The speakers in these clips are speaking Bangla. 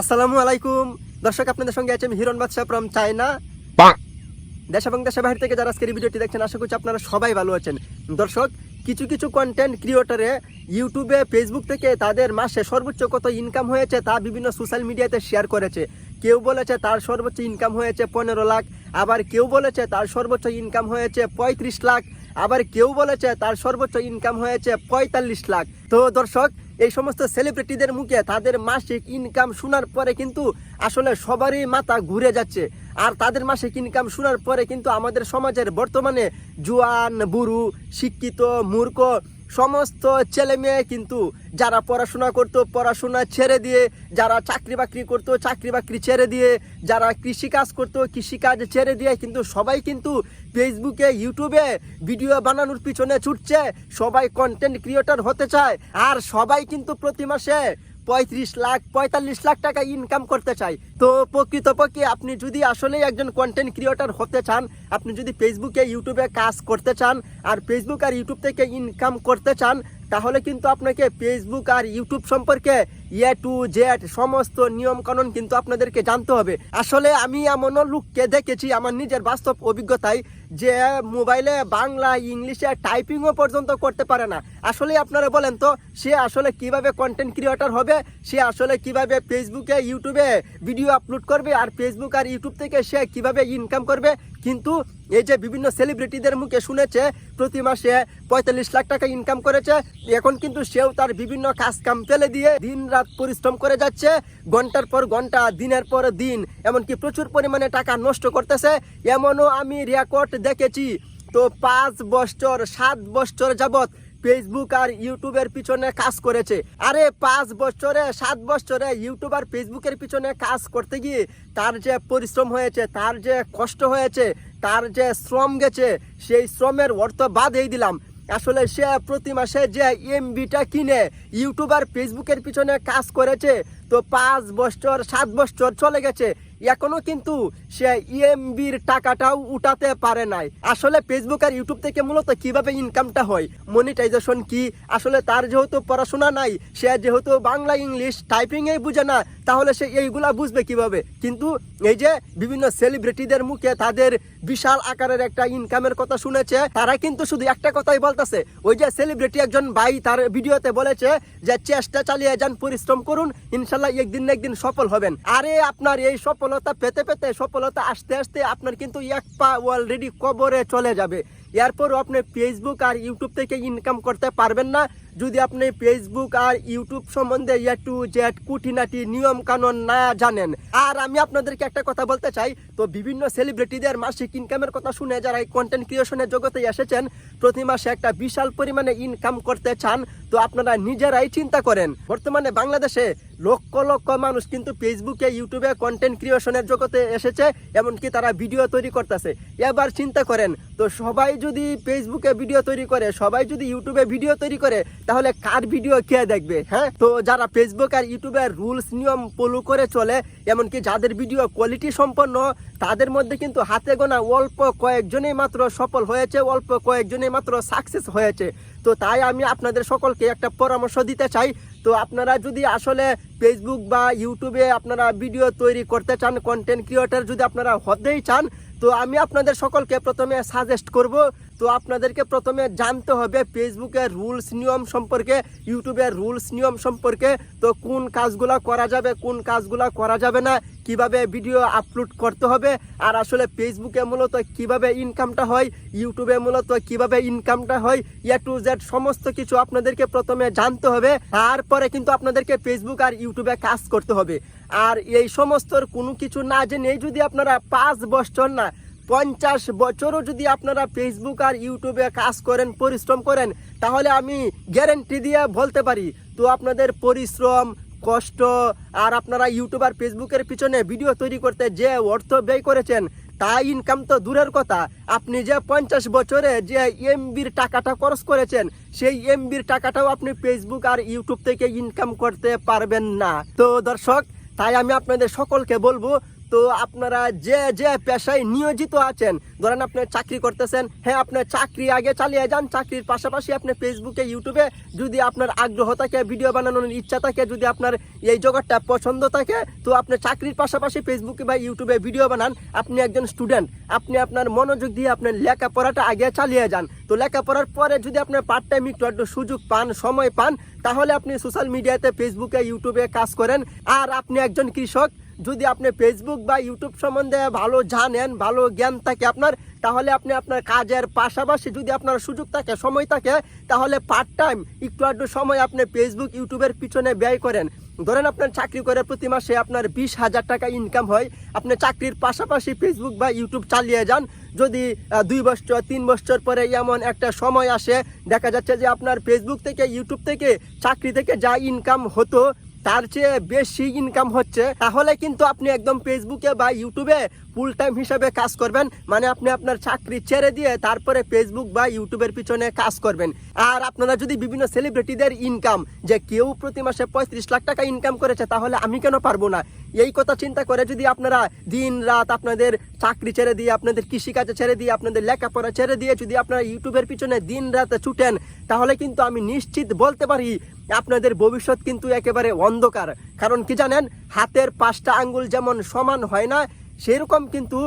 আসসালামু আলাইকুম। দর্শক আপনাদের সঙ্গে আছে আমি হিরণ বাদশাহ ফ্রম চায়না দেশ এবং দেশের বাইরে থেকে যারা আজকের ভিডিওটি দেখছেন আশা করছি আপনারা সবাই ভালো আছেন। দর্শক কিছু কিছু কন্টেন্ট ক্রিয়েটরে ইউটিউবে ফেসবুক থেকে তাদের মাসে সর্বোচ্চ কত ইনকাম হয়েছে তা বিভিন্ন সোশ্যাল মিডিয়াতে শেয়ার করেছে। কেউ বলেছে তার সর্বোচ্চ ইনকাম হয়েছে পনেরো লাখ আবার কেউ বলেছে তার সর্বোচ্চ ইনকাম হয়েছে পঁয়ত্রিশ লাখ আবার কেউ বলেছে তার সর্বোচ্চ ইনকাম হয়েছে পঁয়তাল্লিশ লাখ। তো দর্শক এই সমস্ত সেলিব্রিটিদের মুখে তাদের মাসিক ইনকাম শোনার পরে কিন্তু আসলে সবারই মাথা ঘুরে যাচ্ছে। আর তাদের মাসিক ইনকাম শোনার পরে কিন্তু আমাদের সমাজের বর্তমানে জুয়ান, বুড়ু, শিক্ষিত, মূর্খ সমস্ত ছেলে মেয়ে কিন্তু যারা পড়াশোনা করতো, পড়াশোনা ছেড়ে দিয়ে, যারা চাকরি বাকরি করতো, চাকরি বাকরি ছেড়ে দিয়ে, যারা কৃষিকাজ করতো, কৃষিকাজ ছেড়ে দিয়ে কিন্তু সবাই কিন্তু ফেসবুকে ইউটিউবে ভিডিও বানানোর পিছনে ছুটছে। সবাই কন্টেন্ট ক্রিয়েটর হতে চায়। আর সবাই কিন্তু প্রতি মাসে পঁয়ত্রিশ লাখ, পঁয়তাল্লিশ লাখ টাকা ইনকাম করতে চাই। তো প্রকৃতপক্ষে আপনি যদি আসলেই একজন কন্টেন্ট ক্রিয়েটার হতে চান, আপনি যদি ফেসবুকে ইউটিউবে কাজ করতে চান আর ফেসবুক আর ইউটিউব থেকে ইনকাম করতে চান, তাহলে কিন্তু আপনাকে ফেসবুক আর ইউটিউব সম্পর্কে ইয়ে টু জেড সমস্ত নিয়ম কানুন কিন্তু আপনাদেরকে জানতে হবে। আসলে আমি এমনও লোককে দেখেছি আমার নিজের বাস্তব অভিজ্ঞতায় যে মোবাইলে বাংলা, ইংলিশে টাইপিংও পর্যন্ত করতে পারে না। আসলে আপনারা বলেন তো, সে আসলে কীভাবে কন্টেন্ট ক্রিয়েটর হবে? সে আসলে কীভাবে ফেসবুকে ইউটিউবে ভিডিও আপলোড করবে? আর ফেসবুক আর ইউটিউব থেকে সে কীভাবে ইনকাম করবে? কিন্তু এই যে বিভিন্ন সেলিব্রিটিদের মুখে শুনেছে, প্রতি মাসে পঁয়তাল্লিশ লাখ টাকা ইনকাম করেছে। এখন কিন্তু সেও তার বিভিন্ন কাজ কাম ফেলে দিয়ে দিন রাত পরিশ্রম করে যাচ্ছে, ঘণ্টার পর ঘণ্টা, দিনের পর দিন, এমনকি প্রচুর পরিমাণে টাকা নষ্ট করতেছে, এমনও আমি রেকর্ড দেখেছি। তো পাঁচ বছর, সাত বছর যাবত ফেসবুক আর ইউটিউবের পিছনে কাজ করেছে। আরে পাঁচ বছরে, সাত বছরে ইউটিউব আর ফেসবুকের পিছনে কাজ করতে গিয়ে তার যে পরিশ্রম হয়েছে, তার যে কষ্ট হয়েছে, তার যে শ্রম গেছে, সেই শ্রমের অর্থ বাদ বাদেই দিলাম। আসলে সে প্রতি মাসে যে এমবিটা কিনে ইউটিউব আর ফেসবুকের পিছনে কাজ করেছে তো পাঁচ বছর, সাত বছর চলে গেছে। এখনও কিন্তু সে ইএমবির টাকাটাও উঠাতে পারে নাই। আসলে ফেসবুক আর ইউটিউব থেকে মূলত কীভাবে ইনকামটা হয় মনিটাইজেশন কি, আসলে তার যেহেতু পড়াশোনা নাই, সে যেহেতু বাংলা ইংলিশ টাইপিংয়ে বুঝে না, তাহলে সে এইগুলা বুঝবে কীভাবে? কিন্তু এই যে বিভিন্ন সেলিব্রিটিদের মুখে তাদের বিশাল আকারের একটা ইনকামের কথা শুনেছে, তারা কিন্তু শুধু একটা কথাই বলতেছে। ওই যে সেলিব্রিটি একজন ভাই তার ভিডিওতে বলেছে যে, চেষ্টা চালিয়ে যান, পরিশ্রম করুন, ইনশাল্লাহ একদিন না একদিন সফল হবেন। আরে আপনার এই সফলতা পেতে পেতে সফলতা আসতে আসতে আপনার কিন্তু এক পা অলরেডি কবরে চলে যাবে। এরপরও আপনি ফেসবুক আর ইউটিউব থেকে ইনকাম করতে পারবেন না। যদি আপনি ফেসবুক আর ইউটিউব সম্বন্ধে এ টু জেড কুটিনাটি নিয়ম কানুন না জানেন। আর আমি আপনাদেরকে একটা কথা বলতে চাই, তো বিভিন্ন সেলিব্রিটিদের মাসিক ইনকামের কথা শুনে যারা এই কন্টেন্ট ক্রিয়েশনের জগতে এসেছেন, প্রতি মাসে একটা বিশাল পরিমাণে ইনকাম করতে চান তো আপনারা নিজেরাই চিন্তা করেন। বর্তমানে বাংলাদেশে লক্ষ লক্ষ মানুষ কিন্তু ফেসবুকে, ইউটিউবে কন্টেন্ট ক্রিয়েশনের জগতে এসেছে, এমনকি তারা ভিডিও তৈরি করতেছে। এবার চিন্তা করেন, তো সবাই যদি ফেসবুকে ভিডিও তৈরি করে, সবাই যদি ইউটিউবে ভিডিও তৈরি করে, তাহলে কার ভিডিও কে দেখবে হ্যাঁ? তো যারা ফেসবুক আর ইউটিউবের রুলস নিয়ম ফলো করে চলে, এমনকি যাদের ভিডিও কোয়ালিটি সম্পন্ন, তাদের মধ্যে কিন্তু হাতে গোনা অল্প কয়েকজনেই মাত্র সফল হয়েছে, অল্প কয়েকজনেই মাত্র সাকসেস হয়েছে। তো তাই আমি আপনাদের সকলকে একটা পরামর্শ দিতে চাই। তো আপনারা যদি আসলে ফেসবুক বা ইউটিউবে আপনারা ভিডিও তৈরি করতে চান কন্টেন্ট ক্রিয়েটার যদি আপনারা হতেই চান তো আমি আপনাদের সকলকে প্রথমে সাজেস্ট করব, তো আপনাদেরকে প্রথমে জানতে হবে ফেসবুকের রুলস নিয়ম সম্পর্কে ইউটিউবের রুলস নিয়ম সম্পর্কে, তো কোন কাজগুলো করা যাবে, কোন কাজগুলো করা যাবে না, কীভাবে ভিডিও আপলোড করতে হবে, আর আসলে ফেসবুকে মূলত কীভাবে ইনকামটা হয় ইউটিউবে মূলত কীভাবে ইনকামটা হয় এ টু জেড সমস্ত কিছু আপনাদেরকে প্রথমে জানতে হবে, তারপরে কিন্তু আপনাদেরকে ফেসবুক আর ইউটিউবে কাজ করতে হবে। আর এই সমস্তর কোনো কিছু না জেনে যদি আপনারা পাঁচ বছর না পঞ্চাশ বছরও যদি আপনারা ফেসবুক আর ইউটিউবে কাজ করেন, পরিশ্রম করেন, তাহলে আমি গ্যারেন্টি দিয়ে বলতে পারি। তো আপনাদের পরিশ্রম, কষ্ট আর আপনারা ইউটিউব আর ফেসবুকের পিছনে ভিডিও তৈরি করতে যে অর্থ ব্যয় করেছেন, তা ইনকাম তো দূরের কথা। আপনি যে পঞ্চাশ বছরে যে এমবির টাকাটা খরচ করেছেন, সেই এমবির টাকাটাও আপনি ফেসবুক আর ইউটিউব থেকে ইনকাম করতে পারবেন না। তো দর্শক, তাই আমি আপনাদের সকলকে বলব তো আপনারা যে যে পেশায় নিয়োজিত আছেন, ধরেন আপনি চাকরি করতেছেন হ্যাঁ আপনার চাকরি আগে চালিয়ে যান, চাকরির পাশাপাশি আপনি ফেসবুকে ইউটিউবে যদি আপনার আগ্রহ থাকে ভিডিও বানানোর ইচ্ছা থাকে, যদি আপনার এই জগৎটা পছন্দ থাকে, তো আপনি চাকরির পাশাপাশি ফেসবুকে বা ইউটিউবে ভিডিও বানান। আপনি একজন স্টুডেন্ট আপনি আপনার মনোযোগ দিয়ে আপনার লেখাপড়াটা আগে চালিয়ে যান। তো লেখাপড়ার পরে যদি আপনার পার্ট টাইম একটু একটু সুযোগ পান, সময় পান, তাহলে আপনি সোশ্যাল মিডিয়াতে ফেসবুকে ইউটিউবে কাজ করেন। আর আপনি একজন কৃষক যদি আপনি ফেসবুক বা ইউটিউব সম্বন্ধে ভালো জানেন, ভালো জ্ঞান থাকে আপনার, তাহলে আপনি আপনার কাজের পাশাপাশি যদি আপনার সুযোগ থাকে, সময় থাকে, তাহলে পার্ট টাইম একটু একটু সময় আপনি ফেসবুক ইউটিউবের পিছনে ব্যয় করেন। ধরেন আপনার চাকরি করে প্রতি মাসে আপনার বিশ হাজার টাকা ইনকাম হয়, আপনি চাকরির পাশাপাশি ফেসবুক বা ইউটিউব চালিয়ে যান। যদি দুই বছর, তিন বছর পরে এমন একটা সময় আসে, দেখা যাচ্ছে যে আপনার ফেসবুক থেকে ইউটিউব থেকে চাকরি থেকে যা ইনকাম হতো তার চেয়ে বেশি ইনকাম হচ্ছে, তাহলে কিন্তু আপনি একদম ফেসবুকে বা ইউটিউবে ফুল টাইম হিসাবে কাজ করবেন। মানে আপনি আপনার চাকরি ছেড়ে দিয়ে তারপরে ফেসবুক বা ইউটিউবের পিছনে কাজ করবেন। আর আপনারা যদি বিভিন্ন সেলিব্রিটিদের ইনকাম যে কেউ প্রতি মাসে পঁয়ত্রিশ লাখ টাকা ইনকাম করেছে, তাহলে আমি কেন পারব না? এই কথা চিন্তা করে যদি আপনারা দিন রাত আপনাদের চাকরি ছেড়ে দিয়ে, আপনাদের কৃষিকাজে ছেড়ে দিয়ে, আপনাদের লেখাপড়া ছেড়ে দিয়ে যদি আপনারা ইউটিউবের পিছনে দিন রাত ছুটেন, তাহলে কিন্তু আমি নিশ্চিত বলতে পারি আপনাদের ভবিষ্যৎ কিন্তু একেবারে অন্ধকার। কারণ কি জানেন, হাতের পাঁচটা আঙ্গুল যেমন সমান হয় না, সেরকম কিন্তু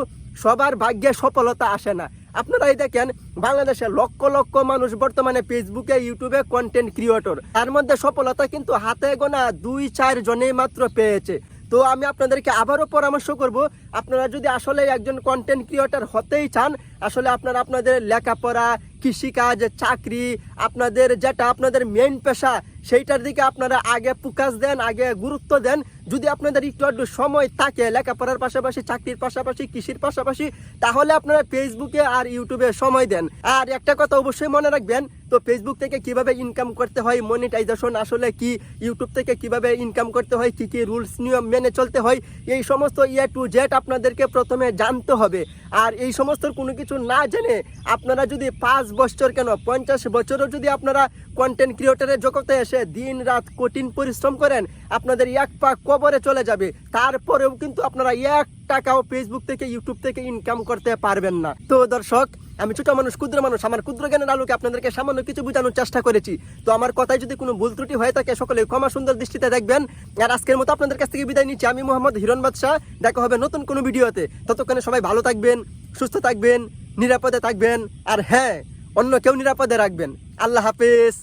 সবার ভাগ্যে সফলতা আসে না। আপনারাই দেখেন, বাংলাদেশে লক্ষ লক্ষ মানুষ বর্তমানে ফেসবুকে ইউটিউবে কন্টেন্ট ক্রিয়েটর তার মধ্যে সফলতা কিন্তু হাতে গোনা দুই, চার জনেই মাত্র পেয়েছে। তো আমি আপনাদেরকে আবারও পরামর্শ করব, আপনারা যদি আসলে একজন কন্টেন্ট ক্রিয়েটর হতেই চান, আসলে আপনারা আপনাদের লেখাপড়া, কৃষিকাজ, চাকরি, আপনাদের যেটা আপনাদের মেইন পেশা সেইটার দিকে আপনারা আগে ফোকাস দেন আগে গুরুত্ব দেন। যদি আপনাদের একটু একটু সময় থাকে লেখাপড়ার পাশাপাশি, চাকরির পাশাপাশি, কৃষির পাশাপাশি, তাহলে আপনারা ফেসবুকে আর ইউটিউবে সময় দেন। আর একটা কথা অবশ্যই মনে রাখবেন, তো ফেসবুক থেকে কীভাবে ইনকাম করতে হয় মনিটাইজেশন আসলে কি ইউটিউব থেকে কীভাবে ইনকাম করতে হয়, কি কি রুলস নিয়ম মেনে চলতে হয়, এই সমস্ত ইয়ে টু জেড আপনাদেরকে প্রথমে জানতে হবে। আর এই সমস্ত কোনো কিছু না জেনে আপনারা যদি পাঁচ বছর কেন, পঞ্চাশ বছরও যদি আপনারা কন্টেন্ট ক্রিয়েটারের জগতে এসে দিন রাত কঠিন পরিশ্রম করেন, আপনাদের এক পা কবরে চলে যাবে। তারপরেও কিন্তু আপনারা এক টাকাও ফেসবুক থেকে ইউটিউব থেকে ইনকাম করতে পারবেন না। তো দর্শক, আমি ছোট মানুষ, ক্ষুদ্র মানুষ, আমার ক্ষুদ্র জ্ঞানের আলোকে আপনাদেরকে সামান্য কিছু বোঝানোর চেষ্টা করেছি। তো আমার কথায় যদি কোনো ভুল ত্রুটি হয়ে থাকে, সকলে ক্ষমা সুন্দর দৃষ্টিতে দেখবেন। আর আজকের মতো আপনাদের কাছ থেকে বিদায় নিচ্ছি। আমি মোহাম্মদ হিরণ বাদশাহ। দেখা হবে নতুন কোনো ভিডিওতে। ততক্ষণে সবাই ভালো থাকবেন, সুস্থ থাকবেন, নিরাপদে থাকবেন। আর হ্যাঁ অন্য কেউ নিরাপদে রাখবেন। আল্লাহ হাফেজ।